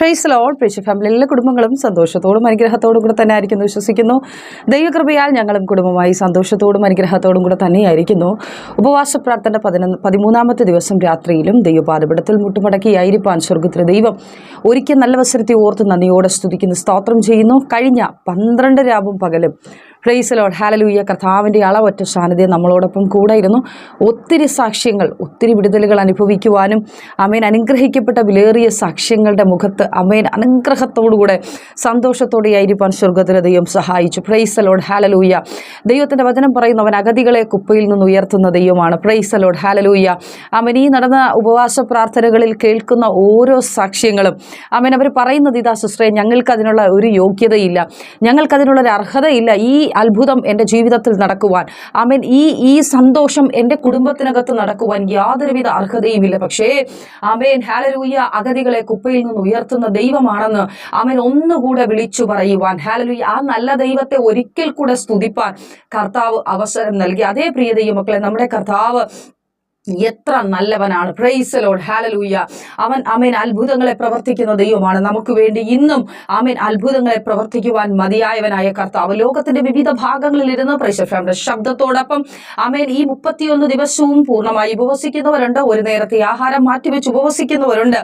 Fries ലോൾ പ്രിച്ച് family എല്ലാ കുടുംബങ്ങളും സന്തോഷത്തോടും അനുഗ്രഹത്തോടും കൂടെ തന്നെ ആയിരിക്കുന്നു വിശ്വസിക്കുന്നു. ദൈവകൃപയാൽ ഞങ്ങളും കുടുംബമായി സന്തോഷത്തോടും അനുഗ്രഹത്തോടും കൂടെ തന്നെയായിരിക്കുന്നു. ഉപവാസ പ്രാർത്ഥന പതിനൊന്ന് പതിമൂന്നാമത്തെ ദിവസം രാത്രിയിലും ദൈവപാതപിടത്തിൽ മുട്ടുമടക്കിയായിരിക്കാൻ സ്വർഗത്തിലെ ദൈവം ഒരിക്കൽ നല്ല അവസരത്തെ ഓർത്ത് നന്ദിയോടെ സ്തുതിക്കുന്നു സ്തോത്രം ചെയ്യുന്നു. കഴിഞ്ഞ പന്ത്രണ്ട് രാവും പകലും ഫ്രൈസ് ലോഡ് ഹാലലൂയ കർത്താവിന്റെ അളവറ്റ സാന്നിധ്യം നമ്മളോടൊപ്പം കൂടെ ഇരുന്നു ഒത്തിരി സാക്ഷ്യങ്ങൾ ഒത്തിരി വിടുതലുകൾ അനുഭവിക്കുവാനും അമേൻ അനുഗ്രഹിക്കപ്പെട്ട വിലേറിയ സാക്ഷ്യങ്ങളുടെ മുഖത്ത് അമേൻ അനുഗ്രഹത്തോടുകൂടെ സന്തോഷത്തോടെ ആയിരിക്കാൻ സ്വർഗത്തിലെ ദൈവം സഹായിച്ചു. പ്രൈസ് ലോഡ് ഹാലലൂയ ദൈവത്തിന്റെ വചനം പറയുന്നവൻ അഗതികളെ കുപ്പയിൽ നിന്ന് ഉയർത്തുന്ന ദൈവമാണ്. പ്രൈസ് ലോഡ് ഹാലലൂയ അവൻ ഈ നടന്ന ഉപവാസ പ്രാർത്ഥനകളിൽ കേൾക്കുന്ന ഓരോ സാക്ഷ്യങ്ങളും അവൻ അവർ പറയുന്നത് ഇതാ സിസ്റ്ററെ ഞങ്ങൾക്ക് അതിനുള്ള ഒരു യോഗ്യതയില്ല. ഞങ്ങൾക്കതിനുള്ള ഒരു അർഹതയില്ല. ഈ അത്ഭുതം എന്റെ ജീവിതത്തിൽ നടക്കുവാൻ. ആമേൻ. ഈ ഈ സന്തോഷം എന്റെ കുടുംബത്തിനകത്ത് നടക്കുവാൻ യാതൊരുവിധ അർഹതയുമില്ല. പക്ഷേ ആമേൻ ഹാലലൂയ അഗതികളെ കുപ്പയിൽ നിന്ന് ഉയർത്തുന്ന ദൈവമാണെന്ന് ആമേൻ ഒന്നുകൂടെ വിളിച്ചു പറയുവാൻ. ഹാലലൂയ ആ നല്ല ദൈവത്തെ ഒരിക്കൽ കൂടെ സ്തുതിപ്പാൻ കർത്താവ് അവസരം നൽകി. അതേ പ്രിയ ദൈവമക്കളെ നമ്മുടെ കർത്താവ് എത്ര നല്ലവനാണ്. പ്രൈസ് ലോഡ് ഹാലലൂയ അവൻ അമേൻ. അത്ഭുതങ്ങളെ പ്രവർത്തിക്കുന്ന ദൈവമാണ്. നമുക്ക് വേണ്ടി ഇന്നും അമേൻ അത്ഭുതങ്ങളെ പ്രവർത്തിക്കുവാൻ മതിയായവനായ കർത്താവ്. ലോകത്തിന്റെ വിവിധ ഭാഗങ്ങളിൽ ഇരുന്ന് പ്രൈസഫാമിന്റെ ശബ്ദത്തോടൊപ്പം അമേൻ ഈ മുപ്പത്തിയൊന്ന് ദിവസവും പൂർണമായി ഉപവസിക്കുന്നവരുണ്ട്. ഒരു നേരത്തെ ആഹാരം മാറ്റിവെച്ച് ഉപവസിക്കുന്നവരുണ്ട്.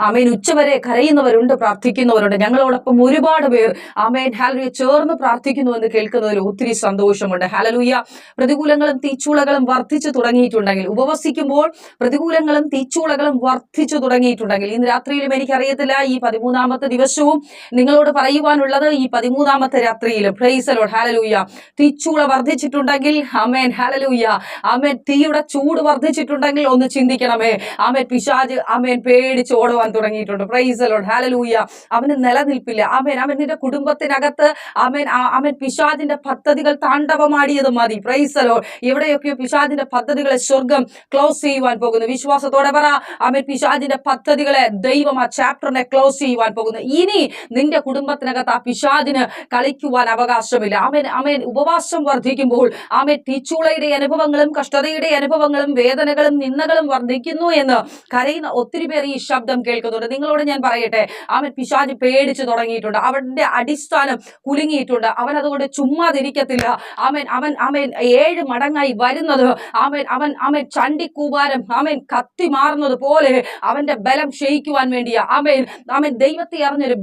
അമേൻ ഉച്ചവരെ കരയുന്നവരുണ്ട് പ്രാർത്ഥിക്കുന്നവരുണ്ട്. ഞങ്ങളോടൊപ്പം ഒരുപാട് പേർ അമേൻ ഹാലലൂയ ചേർന്ന് പ്രാർത്ഥിക്കുന്നു എന്ന് കേൾക്കുന്നതിൽ ഒത്തിരി സന്തോഷമുണ്ട്. ഹാലലൂയ പ്രതികൂലങ്ങളും തീച്ചൂളകളും വർദ്ധിച്ചു തുടങ്ങിയിട്ടുണ്ടെങ്കിൽ ഉപവസിക്കുമ്പോൾ പ്രതികൂലങ്ങളും തീച്ചൂളകളും വർദ്ധിച്ചു തുടങ്ങിയിട്ടുണ്ടെങ്കിൽ ഇന്ന് രാത്രിയിലും എനിക്കറിയത്തില്ല ഈ പതിമൂന്നാമത്തെ ദിവസവും നിങ്ങളോട് പറയുവാനുള്ളത് ഈ പതിമൂന്നാമത്തെ രാത്രിയിലും. ഫ്രൈസലോട് ഹാലലൂയ തീച്ചൂള വർദ്ധിച്ചിട്ടുണ്ടെങ്കിൽ അമേൻ ഹാലലൂയ അമേൻ തീയുടെ ചൂട് വർദ്ധിച്ചിട്ടുണ്ടെങ്കിൽ ഒന്ന് ചിന്തിക്കണമേ. അമേൻ പിശാജ് അമേൻ പേടിച്ച് ഓടുവാൻ തുടങ്ങിയിട്ടുണ്ട്. ഫ്രൈസലോട് ഹാലലൂയ അവന് നിലനിൽപ്പില്ല. അമേൻ അവൻ നിന്റെ കുടുംബത്തിനകത്ത് അമേൻ അമേൻ പിശാജിന്റെ പദ്ധതികൾ താണ്ഡവമാടിയത് മതി. പ്രൈസലോ എവിടെയൊക്കെയോ പിശാജിന്റെ പദ്ധതികളെ സ്വർഗം ക്ലോസ് ചെയ്യുവാൻ പോകുന്നു. വിശ്വാസത്തോടെ പറ. അമിർ പിശാജിന്റെ പദ്ധതികളെ ദൈവം ആ ചാപ്റ്ററിനെ ക്ലോസ് ചെയ്യുവാൻ പോകുന്നു. ഇനി നിന്റെ കുടുംബത്തിനകത്ത് ആ പിശാജിന് കളിക്കുവാൻ അവകാശമില്ല. അമേൻ അമേൻ. ഉപവാസം വർദ്ധിക്കുമ്പോൾ ആമേൻ തീച്ചൂളയുടെ അനുഭവങ്ങളും കഷ്ടതയുടെ അനുഭവങ്ങളും വേദനകളും നിന്ദകളും വർദ്ധിക്കുന്നു എന്ന് കരയുന്ന ഒത്തിരി പേർ ഈ ശബ്ദം കേൾക്കുന്നുണ്ട്. നിങ്ങളോട് ഞാൻ പറയട്ടെ. അവൻ പിശാജ് പേടിച്ചു തുടങ്ങിയിട്ടുണ്ട്. അവന്റെ അടിസ്ഥാനം കുലുങ്ങിയിട്ടുണ്ട്. അവൻ അതുകൊണ്ട് ചുമ്മാതിരിക്കത്തില്ല. അവൻ അവൻ അവൻ ഏഴ് മടങ്ങായി വരുന്നത്. അവൻ അവൻ അവൻ ചണ്ടിക്കൂപാരം ആമേൻ കത്തി മാറുന്നത് പോലെ അവന്റെ ബലം ക്ഷയിക്കുവാൻ വേണ്ടിയ. ആമേൻ ആമേൻ ദൈവത്തെ അറിഞ്ഞൊരു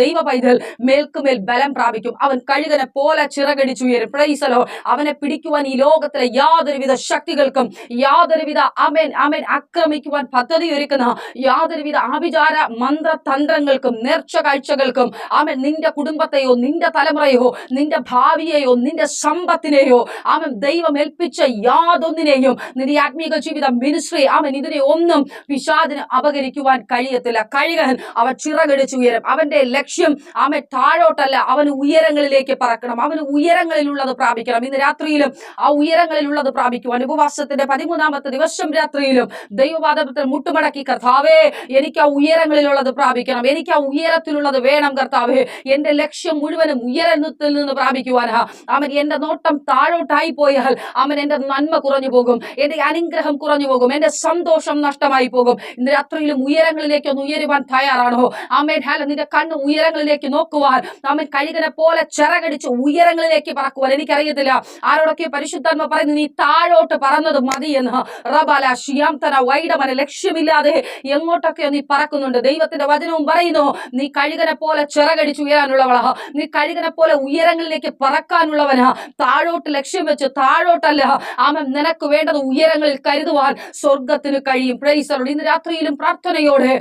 ദൈവ പൈതൽ മേൽക്കുമേൽ ബലം പ്രാപിക്കും. അവൻ കഴുകനെ പോലെ ചിറകടിച്ചുയരും. പ്രൈസലോ അവനെ പിടിക്കുവാൻ ഈ ലോകത്തിലെ യാതൊരുവിധ ശക്തികൾക്കും യാതൊരുവിധ അമേൻ അമേൻ ആക്രമിക്കുവാൻ പദ്ധതി ഒരുക്കുന്ന യാതൊരുവിധ ആഭിചാര മന്ത്രതന്ത്രങ്ങൾക്കും നേർച്ച കാഴ്ചകൾക്കും അവൻ നിന്റെ കുടുംബത്തെയോ നിന്റെ തലമുറയോ നിന്റെ ഭാവിയെയോ നിന്റെ സമ്പത്തിനെയോ അവൻ ദൈവം ഏൽപ്പിച്ച യാതൊന്നിനെയും നിന്റെ ആത്മീക ജീവിത മിനിസ്ട്രി അവൻ ഇതിനെ ഒന്നും പിശാദിന് അപകരിക്കുവാൻ കഴിയത്തില്ല. കഴുകൻ അവൻ ചിറകടിച്ചുയരും അവന്റെ ലക്ഷ്യം അവൻ താഴോട്ടല്ല അവന് ഉയരങ്ങളിലേക്ക് പറക്കണം. അവന് ഉയരങ്ങളിലുള്ളത് പ്രാപിക്കണം. ഇന്ന് രാത്രിയിലും ആ ഉയരങ്ങളിലുള്ളത് പ്രാപിക്കുവാൻ ഉപവാസത്തിന്റെ പതിമൂന്നാമത്തെ ദിവസം രാത്രിയിലും ദൈവവാദത്തിൽ മുട്ടുമടക്കി കർത്താവേ എനിക്ക് ആ ഉയരങ്ങളിലുള്ളത് പ്രാപിക്കണം. എനിക്ക് ആ ഉയരത്തിലുള്ളത് വേണം കർത്താവേ. എന്റെ ലക്ഷ്യം മുഴുവനും ഉയരത്തിൽ നിന്ന് പ്രാപിക്കുവാനാ. അവൻ എന്റെ നോട്ടം താഴോട്ടായി പോയാൽ അവൻ എന്റെ നന്മ കുറഞ്ഞു പോകും. എന്റെ അനുഗ്രഹം കുറഞ്ഞു പോകും. എന്റെ സന്തോഷം നഷ്ടമായി പോകും. ഇന്ന് രാത്രിയിലും ഉയരങ്ങളിലേക്ക് ഒന്ന് ഉയരുവാൻ തയ്യാറാണോ? ആമേൻ. ഹാല നിന്റെ കണ്ണ് ഉയരങ്ങളിലേക്ക് നോക്കുവാൻ. അവൻ കഴുകനെ പോലെ ചിറകടിച്ച് ഉയരങ്ങളിലേക്ക് പറക്കുവാൻ. എനിക്കറിയത്തില്ല. ആരോടൊക്കെ പരിശുദ്ധാത്മ പറയുന്നു നീ താഴോട്ട് പറന്നത് മതി എന്ന്. റബാല ഷിയാംതന വൈഡമന ലക്ഷ്യമില്ലാതെ എങ്ങോട്ടൊക്കെയോ നീ പറക്കുന്നുണ്ട്? ദൈവത്തിന്റെ വചനവും പറയുന്നു നീ കഴുകനെ പോലെ ചിറകടിച്ച് ഉയരാനുള്ളവളാ. നീ കഴുകനെ പോലെ ഉയരങ്ങളിലേക്ക് പറക്കാനുള്ളവനാ. താഴോട്ട് ലക്ഷ്യം വെച്ച് താഴോട്ടല്ല. ആമൻ. നിനക്ക് വേണ്ടത് ഉയരങ്ങളിൽ കരുതുവാൻ സ്വർഗത്തിന് കഴിയും. പ്രേസറോട് ഇന്ന് രാത്രിയിലും പ്രാർത്ഥനയോടെ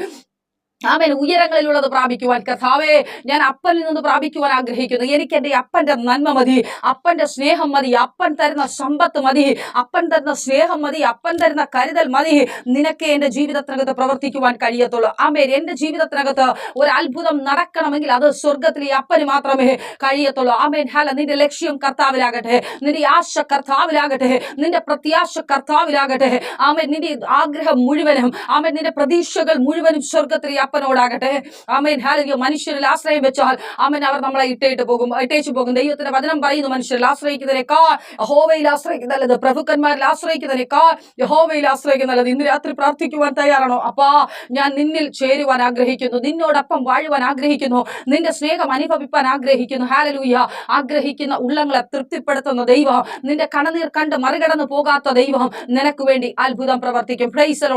അവൻ ഉയരങ്ങളിലുള്ളത് പ്രാപിക്കുവാൻ കഥാവേ ഞാൻ അപ്പനിൽ നിന്ന് പ്രാപിക്കുവാൻ ആഗ്രഹിക്കുന്നു. എനിക്ക് എന്റെ അപ്പന്റെ നന്മ മതി. അപ്പന്റെ സ്നേഹം മതി. അപ്പൻ തരുന്ന സമ്പത്ത് മതി. അപ്പൻ തരുന്ന സ്നേഹം മതി. അപ്പൻ തരുന്ന കരുതൽ മതി. നിനക്ക് എന്റെ ജീവിതത്തിനകത്ത് പ്രവർത്തിക്കുവാൻ കഴിയത്തുള്ളൂ. ആമേൻ. എന്റെ ജീവിതത്തിനകത്ത് ഒരു അത്ഭുതം നടക്കണമെങ്കിൽ അത് സ്വർഗത്തിലെ അപ്പന് മാത്രമേ കഴിയത്തുള്ളൂ. ആമേൻ. ഹാല നിന്റെ ലക്ഷ്യം കർത്താവിലാകട്ടെ. നിന്റെ ആശ കർത്താവിലാകട്ടെ. നിന്റെ പ്രത്യാശ കർത്താവിലാകട്ടെ. ആമേൻ. നിന്റെ ആഗ്രഹം മുഴുവനും ആമേൻ നിന്റെ പ്രതീക്ഷകൾ മുഴുവനും സ്വർഗത്തിലെ അപ്പനോടാകട്ടെ ആമേൻ. ഹാലയോ മനുഷ്യരിൽ ആശ്രയം വെച്ചാൽ ആമേൻ അവർ നമ്മളെ ഇട്ടേട്ട് പോകും ഇട്ടേച്ചു പോകും. ദൈവത്തിന്റെ വചനം പറയുന്നു മനുഷ്യരിൽ ആശ്രയിക്കുന്നതിനേക്കാൾ ഹോവയിൽ ആശ്രയിക്കുന്ന നല്ലത് പ്രഭുക്കന്മാരിൽ ആശ്രയിക്കുന്നതിനേക്കാൾ യഹോവയിൽ ആശ്രയിക്കുന്ന നല്ലത്. ഇന്ന് രാത്രി പ്രാർത്ഥിക്കുവാൻ തയ്യാറാണോ? അപ്പാ ഞാൻ നിന്നിൽ ചേരുവാൻ ആഗ്രഹിക്കുന്നു നിന്നോടൊപ്പം വാഴുവാൻ ആഗ്രഹിക്കുന്നു നിന്റെ സ്നേഹം അനുഭവിപ്പാൻ ആഗ്രഹിക്കുന്നു. ഹാലലൂയ ആഗ്രഹിക്കുന്ന ഉള്ളങ്ങളെ തൃപ്തിപ്പെടുത്തുന്ന ദൈവം നിന്റെ കണനീർ കണ്ട് മറികടന്നു പോകാത്ത ദൈവം നിനക്ക് വേണ്ടി അത്ഭുതം പ്രവർത്തിക്കും.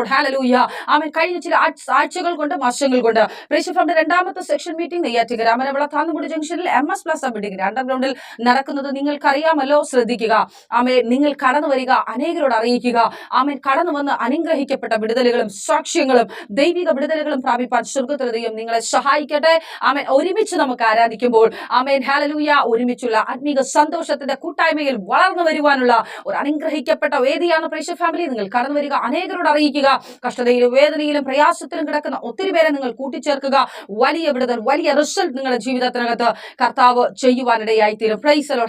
ഹാലലൂയ അവൻ കഴിഞ്ഞ ചില ആഴ്ച- ആഴ്ചകൾ കൊണ്ട് മാസങ്ങൾ കൊണ്ട് പ്രേക്ഷഫണ്ട് രണ്ടാമത്തെ സെക്ഷൻ മീറ്റിംഗ് നെയ്യാറ്റിക്കര അമരവിള താന്നുകുടി ജംഗ്ഷനിൽ എം എസ് പ്ലസ് ബിൽഡിംഗ് അണ്ടർഗ്രൗണ്ടിൽ നടക്കുന്നത് നിങ്ങൾക്കറിയാമല്ലോ ശ്രദ്ധിക്കുക. ആമേ നിങ്ങൾ കടന്നു വരിക അനേകരോട് അറിയിക്കുക. ആമേൻ കടന്നു വന്ന് അനുഗ്രഹിക്കപ്പെട്ട വിടുതലുകളും സാക്ഷ്യങ്ങളും ദൈവിക വിടുതലുകളും പ്രാപിപ്പാൻ സ്വർഗത്തിലെ നിങ്ങളെ സഹായിക്കട്ടെ. ആമേൻ ഒരുമിച്ച് നമുക്ക് ആരാധിക്കുമ്പോൾ ആമേൻ ഹാലലൂയ ഒരുമിച്ചുള്ള ആത്മീക സന്തോഷത്തിന്റെ കൂട്ടായ്മയിൽ വളർന്നു വരുവാനുള്ള ഒരു അനുഗ്രഹിക്കപ്പെട്ട വേദിയാണ് പ്രേക്ഷ ഫാമിലി. നിങ്ങൾ കടന്നു വരിക അനേകരോട് അറിയിക്കുക. കഷ്ടതയിലും വേദനയിലും പ്രയാസത്തിലും കിടക്കുന്ന ഒത്തിരി പേരെ നിങ്ങൾ കൂട്ടിച്ചേർക്കുക. വലിയ വിടുതൽ വലിയ റിസൾട്ട് നിങ്ങളുടെ ജീവിതത്തിനകത്ത് കർത്താവ് ചെയ്യുവാനിടയായി തീരും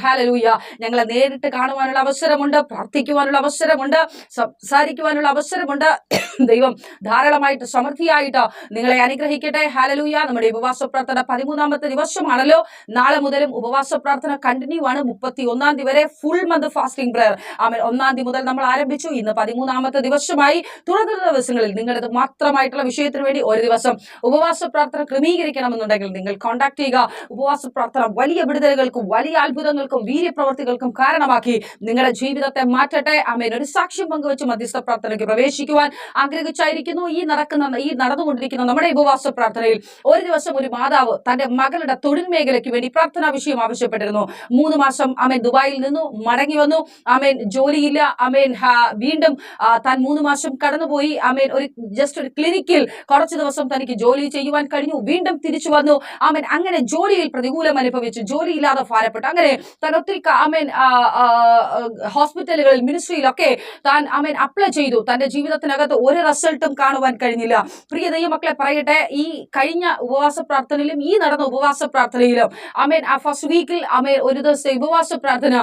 ഹാലലൂയ ഞങ്ങളെ നേരിട്ട് കാണുവാനുള്ള അവസരമുണ്ട് പ്രാർത്ഥിക്കുവാനുള്ള അവസരമുണ്ട് സംസാരിക്കുവാനുള്ള അവസരമുണ്ട്. ദൈവം ധാരാളമായിട്ട് സമൃദ്ധിയായിട്ട് നിങ്ങളെ അനുഗ്രഹിക്കട്ടെ. ഹാലലൂയ നമ്മുടെ ഉപവാസ പ്രാർത്ഥന പതിമൂന്നാമത്തെ ദിവസമാണല്ലോ. നാളെ മുതലും ഉപവാസ പ്രാർത്ഥന കണ്ടിന്യൂ ആണ്. മുപ്പത്തി ഒന്നാം തീയതി വരെ ഫുൾ മന്ത് ഫാസ്റ്റിംഗ് പ്രയർ ആമേ ഒന്നാം തീയതി മുതൽ നമ്മൾ ആരംഭിച്ചു. ഇന്ന് പതിമൂന്നാമത്തെ ദിവസമായി. തുടർന്നുള്ള ദിവസങ്ങളിൽ നിങ്ങളത് മാത്രമായിട്ടുള്ള വിഷയത്തിന് വേണ്ടി ഒരു ദിവസം ഉപവാസ പ്രാർത്ഥന ക്രമീകരിക്കണമെന്നുണ്ടെങ്കിൽ നിങ്ങൾ കോൺടാക്ട് ചെയ്യുക. ഉപവാസ പ്രാർത്ഥന വലിയ വിടുതലുകൾക്കും വലിയ അത്ഭുതങ്ങൾക്കും വീര്യപ്രവർത്തികൾക്കും കാരണമാക്കി നിങ്ങളുടെ ജീവിതത്തെ മാറ്റട്ടെ. അമേൻ ഒരു സാക്ഷ്യം പങ്കുവെച്ച് മധ്യസ്ഥ പ്രാർത്ഥനയ്ക്ക് പ്രവേശിക്കുവാൻ ആഗ്രഹിച്ചായിരിക്കുന്നു. ഈ നടക്കുന്ന ഈ നടന്നുകൊണ്ടിരിക്കുന്ന നമ്മുടെ ഉപവാസ പ്രാർത്ഥനയിൽ ഒരു ദിവസം ഒരു മാതാവ് തന്റെ മകളുടെ തൊഴിൽ മേഖലയ്ക്ക് വേണ്ടി പ്രാർത്ഥനാ വിഷയം ആവശ്യപ്പെട്ടിരുന്നു. മൂന്ന് മാസം അമേൻ ദുബായിൽ നിന്നു മടങ്ങി വന്നു. അമേൻ ജോലിയില്ല. അമേൻ വീണ്ടും താൻ മൂന്ന് മാസം കടന്നുപോയി. അമേൻ ഒരു ജസ്റ്റ് ഒരു ക്ലിനിക്കിൽ കുറച്ച് ദിവസം തനിക്ക് ജോലി ചെയ്യുവാൻ കഴിഞ്ഞു. വീണ്ടും തിരിച്ചു വന്നു. ആമേൻ. അങ്ങനെ ജോലിയിൽ പ്രതികൂലം അനുഭവിച്ചു. ജോലിയില്ലാതെ ഭാരപ്പെട്ടു. അങ്ങനെ താൻ ഒത്തിരി ആമേൻ ഹോസ്പിറ്റലുകളിൽ മിനിസ്ട്രിയിലൊക്കെ താൻ ആമേൻ അപ്ലൈ ചെയ്തു. തന്റെ ജീവിതത്തിനകത്ത് ഒരു റിസൾട്ടും കാണുവാൻ കഴിഞ്ഞില്ല. പ്രിയ ദൈവമക്കളെ പറയട്ടെ ഈ കഴിഞ്ഞ ഉപവാസ പ്രാർത്ഥനയിലും ഈ നടന്ന ഉപവാസ പ്രാർത്ഥനയിലും ആമേൻ ആ ഫസ്റ്റ് വീക്കിൽ ആമേൻ ഒരു ദിവസത്തെ ഉപവാസ പ്രാർത്ഥന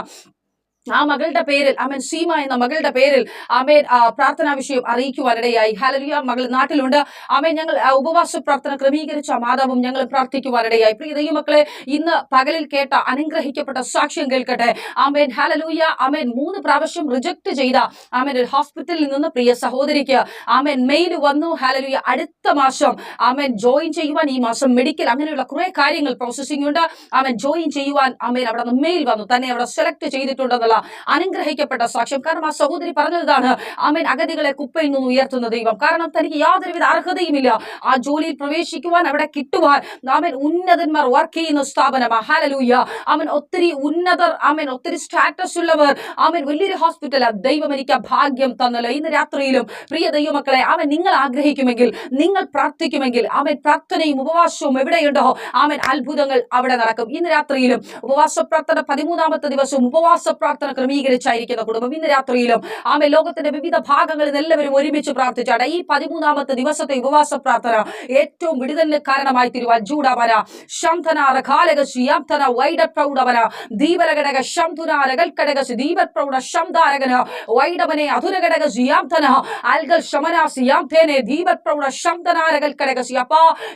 ആ മകളുടെ പേരിൽ അമേൻ സീമ എന്ന മകളുടെ പേരിൽ അമേൻ പ്രാർത്ഥനാ വിഷയം അറിയിക്കുവാനിടയായി. ഹലലിയ മകൾ നാട്ടിലുണ്ട്. അമേൻ ഞങ്ങൾ ഉപവാസ പ്രാർത്ഥന ക്രമീകരിച്ച മാതാവും ഞങ്ങൾ പ്രാർത്ഥിക്കുവാനിടയായി. പ്രിയ ദൈവമക്കളെ ഇന്ന് പകലിൽ കേട്ട അനുഗ്രഹിക്കപ്പെട്ട സാക്ഷ്യം കേൾക്കട്ടെ. അമേൻ ഹലലൂയ അമേൻ മൂന്ന് പ്രാവശ്യം റിജക്ട് ചെയ്ത അമേൻ ഒരു ഹോസ്പിറ്റലിൽ നിന്ന് പ്രിയ സഹോദരിക്ക് അമേൻ മെയിൽ വന്നു. ഹലലൂയ അടുത്ത മാസം അമേൻ ജോയിൻ ചെയ്യുവാൻ ഈ മാസം മെഡിക്കൽ അങ്ങനെയുള്ള കുറെ കാര്യങ്ങൾ പ്രോസസ്സിംഗ് ഉണ്ട്. ആമേൻ ജോയിൻ ചെയ്യുവാൻ അമേൻ അവിടെ നിന്ന് മെയിൽ വന്നു. തന്നെ അവിടെ സെലക്ട് ചെയ്തിട്ടുണ്ടെന്നുള്ള അനുഗ്രഹിക്കപ്പെട്ട സാക്ഷ്യം. കാരണം ആ സഹോദരി പറഞ്ഞതാണ് അമേൻ അഗതികളെ കുപ്പയിൽ നിന്ന് ഉയർത്തുന്ന ദൈവം. കാരണം തനിക്ക് യാതൊരുവിധ അർഹതയുമില്ല. ആ ജോലിയിൽ പ്രവേശിക്കുവാൻ അവിടെ കിട്ടുവാൻ ആമേൻ ഉന്നതന്മാർ വർക്ക് ചെയ്യുന്ന സ്ഥാപനമാണ് ഹാലലൂയ അവൻ ഒത്തിരി ഉന്നതർ ആമേൻ ഒത്തിരി സ്റ്റാറ്റസ് ഉള്ളവർ ആമേൻ വലിയൊരു ഹോസ്പിറ്റലാണ് ദൈവം എനിക്ക് ഭാഗ്യം തന്നല്ലോ. ഇന്ന് രാത്രിയിലും പ്രിയ ദൈവമക്കളെ അവൻ നിങ്ങൾ ആഗ്രഹിക്കുമെങ്കിൽ നിങ്ങൾ പ്രാർത്ഥിക്കുമെങ്കിൽ അവൻ പ്രാർത്ഥനയും ഉപവാസവും എവിടെയുണ്ടോ അവൻ അത്ഭുതങ്ങൾ അവിടെ നടക്കും. ഇന്ന് രാത്രിയിലും ഉപവാസ പ്രാർത്ഥന പതിമൂന്നാമത്തെ ദിവസവും ഉപവാസ പ്രാർത്ഥന ക്രമീകരിച്ചായിരിക്കുന്ന കുടുംബം. ഇന്ന് രാത്രിയിലും ആമെ ലോകത്തിന്റെ വിവിധ ഭാഗങ്ങളിൽ എല്ലാവരും ഒരുമിച്ച് പ്രാർത്ഥിച്ചാണ്. ഈ പതിമൂന്നാമത്തെ ദിവസത്തെ ഉപവാസ പ്രാർത്ഥന ഏറ്റവും വിടുതലിന് കാരണമായി തീരുവാൻ ജൂഡവന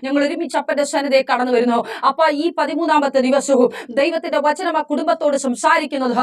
ഞങ്ങൾ ഒരുമിച്ച് അപ്പന്റെ സന്നിധിയെ കടന്നു വരുന്നു. അപ്പ ഈ പതിമൂന്നാമത്തെ ദിവസവും ദൈവത്തിന്റെ വചനം ആ കുടുംബത്തോട് സംസാരിക്കുന്നത്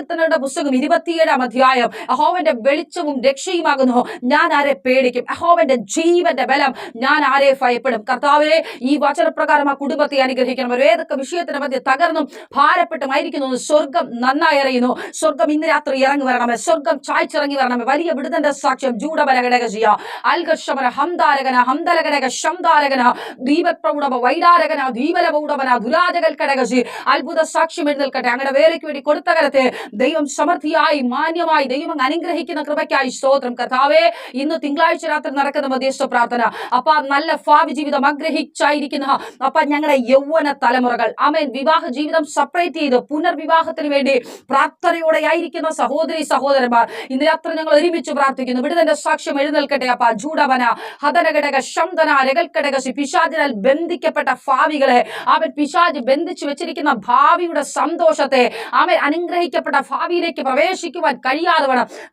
സങ്കീർത്തനയുടെ പുസ്തകം ഇരുപത്തിയേഴാം അധ്യായം അഹോവന്റെ വെളിച്ചവും രക്ഷയുമാകുന്നു. ഞാൻ ആരെ പേടിക്കും? അഹോവന്റെ ജീവന്റെ ബലം ഞാൻ ആരെ ഭയപ്പെടും? കർത്താവിനെ ഈ വചനപ്രകാരം ആ കുടുംബത്തെ അനുഗ്രഹിക്കണം. അവർ ഏതൊക്കെ വിഷയത്തിന്റെ മധ്യ തകർന്നും ഭാരപ്പെട്ടുമായിരിക്കുന്നു സ്വർഗം നന്നായി അറിയുന്നു. സ്വർഗം ഇന്ന് രാത്രി ഇറങ്ങി വരണമേ. സ്വർഗം ചായ്ച്ചിറങ്ങി വരണമേ. വലിയ വിടുതന്റെ സാക്ഷ്യം ജൂഡബലഘടക ചെയ്യ അൽഘർഷമന ഹംദാരകന ഹംദലഘടക ശംദാരകന ദീപപ്രൗഢമ വൈഡാരകന ദീപലപൗഢമന ദുരാജകൽ കടകശി അത്ഭുത സാക്ഷ്യം എഴുന്നേൽക്കട്ടെ. അങ്ങനെ വേലയ്ക്ക് വേണ്ടി കൊടുത്ത കരത്തെ ദൈവം സമൃദ്ധിയായി മാന്യമായി ദൈവം അനുഗ്രഹിക്കുന്ന കൃപയ്ക്കായി സ്തോത്രം. കർത്താവേ ഇന്ന് തിങ്കളാഴ്ച രാത്രി നടക്കുന്ന മധ്യസ്ഥ പ്രാർത്ഥന. അപ്പ നല്ല ഭാവി ജീവിതം ആഗ്രഹിച്ചായിരിക്കുന്ന അപ്പ ഞങ്ങളുടെ യൗവന തലമുറകൾ. അമേൻ വിവാഹ ജീവിതം സെപ്പറേറ്റ് ചെയ്ത് പുനർവിവാഹത്തിന് വേണ്ടി പ്രാർത്ഥനയോടെ ആയിരിക്കുന്ന സഹോദരി സഹോദരന്മാർ ഇന്ന് രാത്രി ഞങ്ങൾ ഒരുമിച്ച് പ്രാർത്ഥിക്കുന്നു. വിടുതന്റെ സാക്ഷ്യം എഴുന്നേൽക്കട്ടെ അപ്പ. ജൂഡവന ഹതനഘടക ശംദന രകൽക്കടകശി പിശാചിനാൽ ബന്ധിക്കപ്പെട്ട ഭാവികളെ അവൻ പിശാജ് ബന്ധിച്ചു വെച്ചിരിക്കുന്ന ഭാവിയുടെ സന്തോഷത്തെ അവൻ അനുഗ്രഹിക്കപ്പെട്ട അവരുടെ ഭാവിയിലേക്ക് പ്രവേശിക്കുവാൻ കഴിയാതെ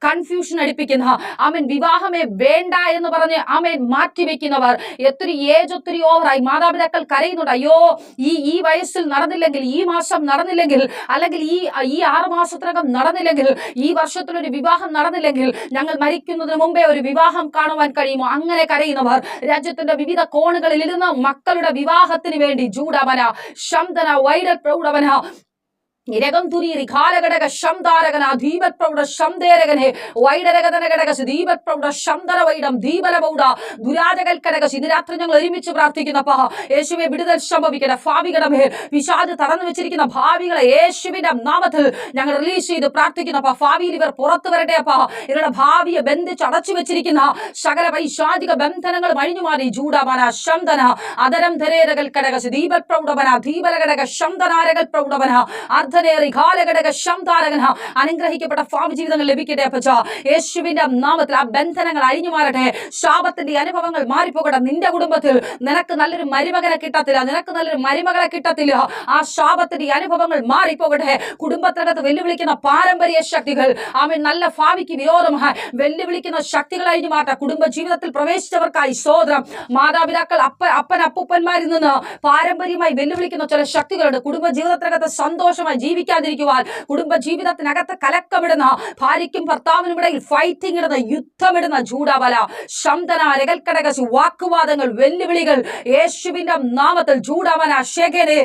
കൺഫ്യൂഷൻ അടിപ്പിക്കുന്ന ആമൻ വിവാഹമേ വേണ്ട എന്ന് പറഞ്ഞ് ആമേൻ മാറ്റിവെക്കുന്നവർ. എത്ര ഏജ് ഒത്തിരി ഓവറായി മാതാപിതാക്കൾ കരയുന്നുണ്ട് അയ്യോ ഈ ഈ വയസ്സിൽ നടന്നില്ലെങ്കിൽ ഈ മാസം നടന്നില്ലെങ്കിൽ അല്ലെങ്കിൽ ഈ ഈ ആറ് മാസത്തിനകം നടന്നില്ലെങ്കിൽ ഈ വർഷത്തിലൊരു വിവാഹം നടന്നില്ലെങ്കിൽ ഞങ്ങൾ മരിക്കുന്നതിന് മുമ്പേ ഒരു വിവാഹം കാണുവാൻ കഴിയുമോ? അങ്ങനെ കരയുന്നവർ രാജ്യത്തിന്റെ വിവിധ കോണുകളിൽ ഇരുന്ന് മക്കളുടെ വിവാഹത്തിന് വേണ്ടി ചൂടവന ശന്തന വൈഡൽ പ്രൗഢവന ഇരകം തുരീരി കാലഘടക ശംദാരകന ദീപത് പ്രൗഢ ശംദേരകനെ വൈഡരകതനഘടക ദീപത് പ്രൗഢ ശംദര വൈഡം ദീപല പൗഢ ദുരാജകൽ കടക ഇന്ന് രാത്രി ഞങ്ങൾ ഒരുമിച്ച് പ്രാർത്ഥിക്കുന്നപ്പ യേശുവെ വിടുതൽ സംഭവിക്കണ ഭാവികളുടെ മേൽ തറന്നു വെച്ചിരിക്കുന്ന ഭാവികളെ യേശുവിന്റെ നാമത്തിൽ ഞങ്ങൾ റിലീസ് ചെയ്ത് പ്രാർത്ഥിക്കുന്നപ്പ ഭാവിയിൽ ഇവർ പുറത്തു വരട്ടെ അപ്പ ഇവരുടെ ഭാവിയെ ബന്ധിച്ച് അടച്ചു വെച്ചിരിക്കുന്ന സകല പൈശാചിക ബന്ധനങ്ങൾ അഴിഞ്ഞു മാറി ജൂഡമന ശംദന അതരം ധരേരകൽ കടക ദീപൽ പ്രൗഢവന പ്രൗഢമന ഘടക അർദ്ധനേറി കാലഘടക ശംതാരകന അനുഗ്രഹിക്കപ്പെട്ട ഫാമി ജീവിതങ്ങൾ ലഭിക്കട്ടെ അപ്പച്ച. യേശുവിന്റെ നാമത്തിൽ ആ ബന്ധനങ്ങൾ അഴിഞ്ഞു മാറട്ടെ. ശാപത്തിന്റെ അനുഭവങ്ങൾ മാറിപ്പോകട്ടെ. നിന്റെ കുടുംബത്തിൽ നിനക്ക് നല്ലൊരു മരുമകനെ കിട്ടത്തില്ല. നിനക്ക് നല്ലൊരു മരുമകളെ കിട്ടത്തില്ല. ആ ശാപത്തിന്റെ അനുഭവങ്ങൾ മാറിപ്പോകട്ടെ. കുടുംബത്തിനകത്ത് വെല്ലുവിളിക്കുന്ന പാരമ്പര്യ ശക്തികൾ അവൻ നല്ല ഭാവിക്ക് വിരോധമായി വെല്ലുവിളിക്കുന്ന ശക്തികൾ അഴിഞ്ഞു മാറട്ടെ. കുടുംബ ജീവിതത്തിൽ പ്രവേശിച്ചവർക്കായി സോദരം മാതാപിതാക്കൾ അപ്പ അപ്പൻ അപ്പൂപ്പന്മാരിൽ നിന്ന് പാരമ്പര്യമായി വെല്ലുവിളിക്കുന്ന ചില ശക്തികളുണ്ട്. കുടുംബ ജീവിതത്തിനകത്ത് സന്തോഷമായി ജീവിക്കാതിരിക്കുവാൻ കുടുംബ ജീവിതത്തിനകത്ത് കലക്കമിടുന്ന ഭാര്യയ്ക്കും ഭർത്താവിനും ഇടയിൽ ഫൈറ്റിംഗ് ഇടുന്ന യുദ്ധമിടുന്ന ചൂടാവല ശന്തന രകൽക്കടകശി വാക്കുവാദങ്ങൾ വെല്ലുവിളികൾ യേശുവിന്റെ നാമത്തിൽ ചൂടാവന ശേഖരെ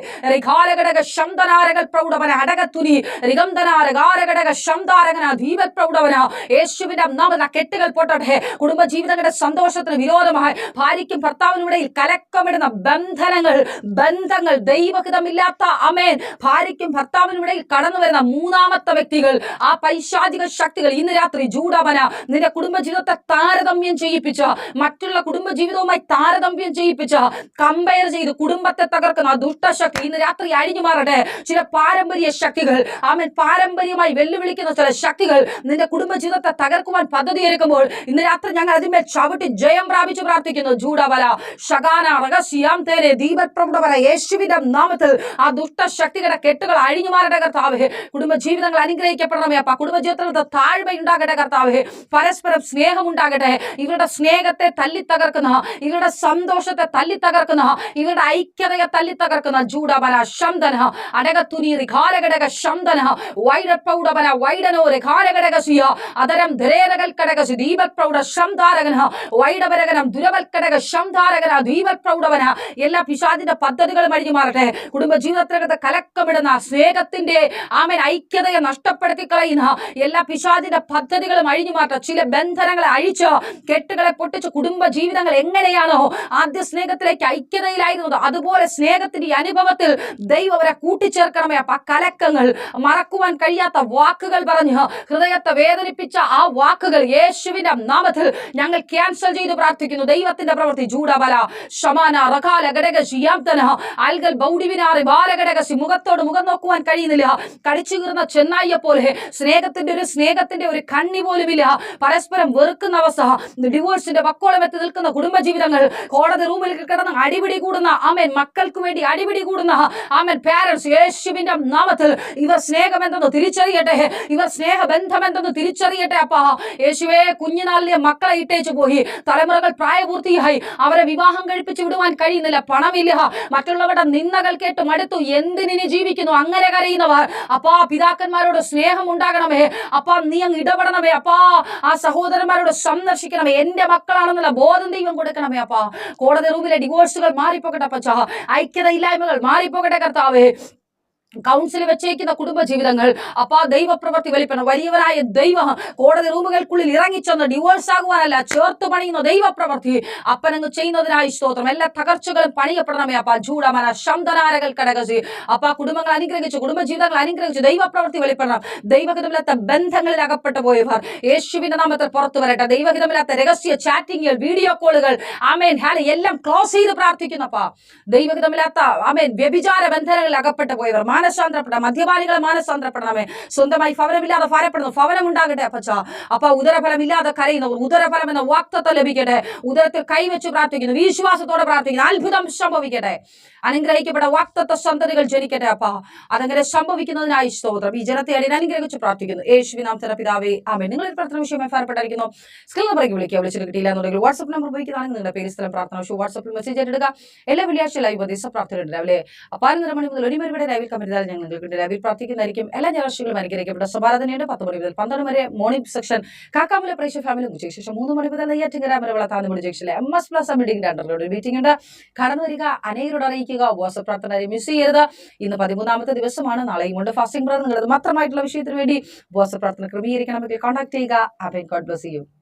ഘടക ശന്തനാരകൾ പ്രൗഢവന അടകത്തുനി രിഗന്ധനാരകാരഘടക ശന്താരകന ദീപൽ പ്രൗഢവന യേശുവിന്റെ നാമത്തിൽ കെട്ടുകൾ പൊട്ടട്ടെ കുടുംബ ജീവിതങ്ങളുടെ സന്തോഷത്തിന് വിരോധമായി ഭാര്യയ്ക്കും ഭർത്താവിനും ഇടയിൽ കലക്കമിടുന്ന ബന്ധനങ്ങൾ ബന്ധങ്ങൾ ദൈവഹിതമില്ലാത്ത അമേൻ ഭാര്യയ്ക്കും ഭർത്താവിനും ഇടയിൽ കടന്നു വരുന്ന മൂന്നാമത്തെ വ്യക്തികൾ ആ പൈശാചിക ശക്തികൾ ഇന്ന് രാത്രി ജൂഡവന നിന്റെ കുടുംബ ജീവിതത്തെ താരതമ്യം ചെയ്യിപ്പിച്ച മറ്റുള്ള കുടുംബ ജീവിതവുമായി താരതമ്യം ചെയ്യിപ്പിച്ച കമ്പയർ ചെയ്ത് കുടുംബത്തെ തകർക്കുന്ന ആ ദുഷ്ടശക്തി ഇന്ന് രാത്രി അഴിഞ്ഞു മാറട്ടെ. ചില പാരമ്പര്യ ശക്തികൾ ആമൻ പാരമ്പര്യമായി വെല്ലുവിളിക്കുന്ന ചില ശക്തികൾ നിന്റെ കുടുംബ ജീവിതത്തെ തകർക്കുവാൻ പദ്ധതി ഒരുക്കുമ്പോൾ ഇന്ന് രാത്രി ഞങ്ങൾ അതിന്മേൽ ചവിട്ടി ജയം പ്രാപിച്ചു പ്രാർത്ഥിക്കുന്നു. ജൂഡവല ഷഗാന റഹസ്യാം തേരെ ദീപപ്രമുടവല യേശുവിന്റെ നാമത്തിൽ ആ ദുഷ്ടശക്തികളുടെ കെട്ടുകൾ അഴിഞ്ഞു മാറട്ടെ കർത്താവേ കുടുംബ ജീവിതങ്ങൾ അനുഗ്രഹിക്കപ്പെടണമേ അപ്പ. കുടുംബ ജീവിതത്തിൽ താഴ്മ ഉണ്ടാകട്ടെ കർത്താവേ പരസ്പരം സ്നേഹം ഉണ്ടാകട്ടെ ഇവരുടെ സ്നേഹത്തെ തല്ലി തകർക്കുന്ന ഇവരുടെ സന്തോഷത്തെ തല്ലി തകർക്കുന്ന ഇവരുടെ ഐക്യതയെ തല്ലി തകർക്കുന്ന ജൂഡബല അടകത്തുനീറി ഖാലഗടക ശംദന വൈഡപ്രൗഢബല വൈഡനോ രഘാലഘടക സിയ അതരം ധരേരകൽ കടകസി ദീപപ്രൗഢ ശംധാരകന വൈഡവരകനം ദുരവൽക്കടക ശംധാരകന ദീപപ്രൗഢവന. എല്ലാ പിശാദിന്റെ പദ്ധതികളും അഴിഞ്ഞു മാറട്ടെ. കുടുംബ കലക്കമിടുന്ന കലക്കമിടുന്ന സ്നേഹത്തിന്റെ ആമൻ ഐക്യതയെ നഷ്ടപ്പെടുത്തി കളയുന്ന എല്ലാ പിശാദിന്റെ പദ്ധതികളും അഴിഞ്ഞു മാറ്റ. ചില ബന്ധനങ്ങളെ അഴിച്ച് കെട്ടുകളെ പൊട്ടിച്ച് കുടുംബ ജീവിതങ്ങൾ എങ്ങനെയാണോ ആദ്യ സ്നേഹത്തിലേക്ക് ഐക്യതയിലായിരുന്നത്. അതുപോലെ സ്നേഹത്തിന്റെ അനുഭവത്തിൽ ദൈവം അവരെ കൂട്ടിച്ചേർക്കണമേ. അപ്പൊ കലക്കങ്ങൾ മറക്കുവാൻ കഴിയാത്ത വാക്കുകൾ പറഞ്ഞ് ഹൃദയത്തെ വേദനിപ്പിച്ച ആ വാക്കുകൾ യേശുവിന്റെ നാമത്തിൽ ഞങ്ങൾ ക്യാൻസൽ ചെയ്ത് പ്രാർത്ഥിക്കുന്നു. ദൈവത്തിന്റെ പ്രവൃത്തി ജൂഡബല ശമാന റകാല ഘടക ശിയാബ്ദന അൽഗൽ ബൗഡിവിനാറി ബാലഘടകശി മുഖത്തോട് മുഖം നോക്കുവാൻ കഴിയുന്നില്ല. കടിച്ചു കീറുന്ന ചെന്നായിയെ പോലെ സ്നേഹത്തിന്റെ ഒരു സ്നേഹത്തിന്റെ ഒരു കണ്ണി പോലുമില്ല. പരസ്പരം വെറുക്കുന്ന അവസ്ഥ. ഡിവോഴ്സിന്റെ വക്കോളം എത്തി നിൽക്കുന്ന കുടുംബജീവിതങ്ങൾ. കോടതി റൂമിൽ കിടന്ന് അടിപിടി കൂടുന്ന ആമേൻ മക്കൾക്ക് വേണ്ടി അടിപിടി കൂടുന്ന ആമേൻ പാരന്റ്സ് യേശുവിന്റെ നാമത്തിൽ ഇവർ സ്നേഹം എന്തെന്ന് തിരിച്ചറിയട്ടെ. ഇവർ സ്നേഹബന്ധം എന്തെന്ന് തിരിച്ചറിയട്ടെ അപ്പാ. യേശുവേ കുഞ്ഞുനാളിലെ മക്കളെ ഇട്ടേച്ചു പോയി. തലമുറകൾ പ്രായപൂർത്തിയായി. അവരെ വിവാഹം കഴിപ്പിച്ചു വിടുവാൻ കഴിയുന്നില്ല പണമില്ല. മറ്റുള്ളവരുടെ നിന്ദകൾ കേട്ട് മടുത്തു. എന്തിനി ജീവിക്കുന്നു? അങ്ങനെ കരയുന്നവർ അപ്പാ പിതാക്കന്മാരോട് സ്നേഹം ഉണ്ടാകണമേ. അപ്പാ നീ അങ്ങ് ഇടപെടണമേ. അപ്പാ ആ സഹോദരന്മാരോട് സന്ദർശിക്കണമേ. എന്റെ മക്കളാണെന്നുള്ള ബോധം ദൈവം കൊടുക്കണമേ അപ്പാ. കോടതി റൂമിലെ ഡിവോഴ്സുകൾ മാറിപ്പോകട്ടെ അപ്പച്ച ഐക്യത ഇല്ലായ്മകൾ മാറിപ്പോകട്ടെ കർത്താവേ. കൗൺസിൽ വെച്ചേക്കുന്ന കുടുംബ ജീവിതങ്ങൾ അപ്പാ ദൈവപ്രവൃത്തി വലിപ്പണം വലിയവരായ ദൈവ കോടതി റൂമുകൾക്കുള്ളിൽ ഇറങ്ങിച്ചെന്ന് ഡിവോഴ്സ് ആകുവാനല്ല ചേർത്ത് പണിയുന്ന ദൈവപ്രവൃത്തി അപ്പനങ്ങ് ചെയ്യുന്നതിനായി സ്തോത്രം. എല്ലാ തകർച്ചകളും പണിയപ്പെടണമേ അപ്പ. ജൂഡമന ശബ്ദനാരകൾ കടകസി അപ്പ കുടുംബങ്ങൾ അനുഗ്രഹിച്ചു കുടുംബ ജീവിതങ്ങൾ അനുഗ്രഹിച്ചു ദൈവപ്രവൃത്തി വെളിപ്പെടണം. ദൈവഹിതമില്ലാത്ത ബന്ധങ്ങളിൽ അകപ്പെട്ടു പോയവർ യേശുവിന്റെ നാമത്തിൽ പുറത്തു വരട്ടെ. ദൈവഹിതമില്ലാത്ത രഹസ്യ ചാറ്റിങ്ങുകൾ വീഡിയോ കോളുകൾ ആമേൻ ഹാല എല്ലാം ക്ലോസ് ചെയ്ത് പ്രാർത്ഥിക്കുന്നപ്പാ ദൈവഹിതമില്ലാത്ത ആമേൻ വ്യഭിചാര ബന്ധനങ്ങളിൽ അകപ്പെട്ടു പോയവർ മാനസാന്തരപ്പെടാം മദ്യപാനികളെ മാനസാന്തരപ്പെടണമേ. സ്വന്തമായി ഭവനമില്ലാതെ ഭാരപ്പെടുന്നു. ഭവനം ഉണ്ടാകട്ടെ അപ്പച്ച. ഉദരഫലം ഇല്ലാതെ കരയുന്നവർ ഉദരഫലം എന്ന വാക്തത്വം ലഭിക്കട്ടെ. ഉദരത്തിൽ കൈവച്ച് പ്രാർത്ഥിക്കുന്നു. വിശ്വാസത്തോടെ പ്രാർത്ഥിക്കുന്നു. അത്ഭുതം സംഭവിക്കട്ടെ. അനുഗ്രഹിക്കപ്പെട്ട വാക്തത്വ സന്തതികൾ ജനിക്കട്ടെ അപ്പ. അതങ്ങനെ സംഭവിക്കുന്നതിനായി സ്തോത്രം. ഈ ജനത്തെ അടിയിൽ അനുഗ്രഹിച്ച് പ്രാർത്ഥിക്കുന്നു. യേശുവിനാം പിതാവേ ആമേ നിങ്ങൾ ഒരു പ്രാർത്ഥന വിഷയമായി ഫലപ്പെട്ടായിരിക്കുന്നു സ്കിൽ നമ്പറേക്ക് വിളിക്കുക. വിളിച്ചിട്ട് കിട്ടിയില്ല എന്നുണ്ടെങ്കിൽ വാട്സ്ആപ്പ് നമ്പർ ഉപയോഗിക്കുന്നതാണ് നിങ്ങളുടെ പേര് സ്ഥലം പ്രാർത്ഥന വിഷയം വാട്സ്ആപ്പിൽ മെസ്സേജ് ആയിട്ട് എല്ലാ വെള്ളിയാഴ്ച ലൈവ് ദിവസം പ്രാർത്ഥന രാവിലെ ആറ് മണി മുതൽ ഒരു മണി വരെ ലൈവിൽ കമ്മിറ്റാൽ ഞങ്ങൾ നിങ്ങൾക്ക് ലൈവിൽ പ്രാർത്ഥിക്കുന്നതായിരിക്കും എല്ലാ ഞായറാഴ്ചകളും അനുഗ്രഹിക്കപ്പെട്ട സഭാരാധനയുണ്ട് പത്ത് മണി മുതൽ പന്ത്രണ്ട് വരെ മോർണിംഗ് സെക്ഷൻ കാക്കാമല പ്രേക്ഷ ഫാമിലി ഉച്ചയ്ക്ക് ശേഷം മൂന്ന് മണി മുതൽ നെയ്യാറ്റിങ്കര മലവിള താന്നുമുടി ജംഗ്ഷനിലെ എം എസ് പ്ലസ് ബിൽഡിംഗിന്റെ അണ്ടറിലൂടെ മീറ്റിംഗ് ഉണ്ട്. കടന്നു വരിക അനേകരോട് അറിയിക്കുക ഉപവാസ പ്രാർത്ഥന മിസ് ചെയ്യരുത്. ഇന്ന് പതിമൂന്നാമത്തെ ദിവസമാണ്. നാളെയും കൊണ്ട് ഫാസ്റ്റിംഗ് പ്രാർത്ഥന മാത്രമായിട്ടുള്ള വിഷയത്തിന് വേണ്ടി ഉപവാസ പ്രാർത്ഥന ക്രമീകരിക്കണമെങ്കിൽ കോൺടാക്ട് ചെയ്യുക. അബൈൻ God bless you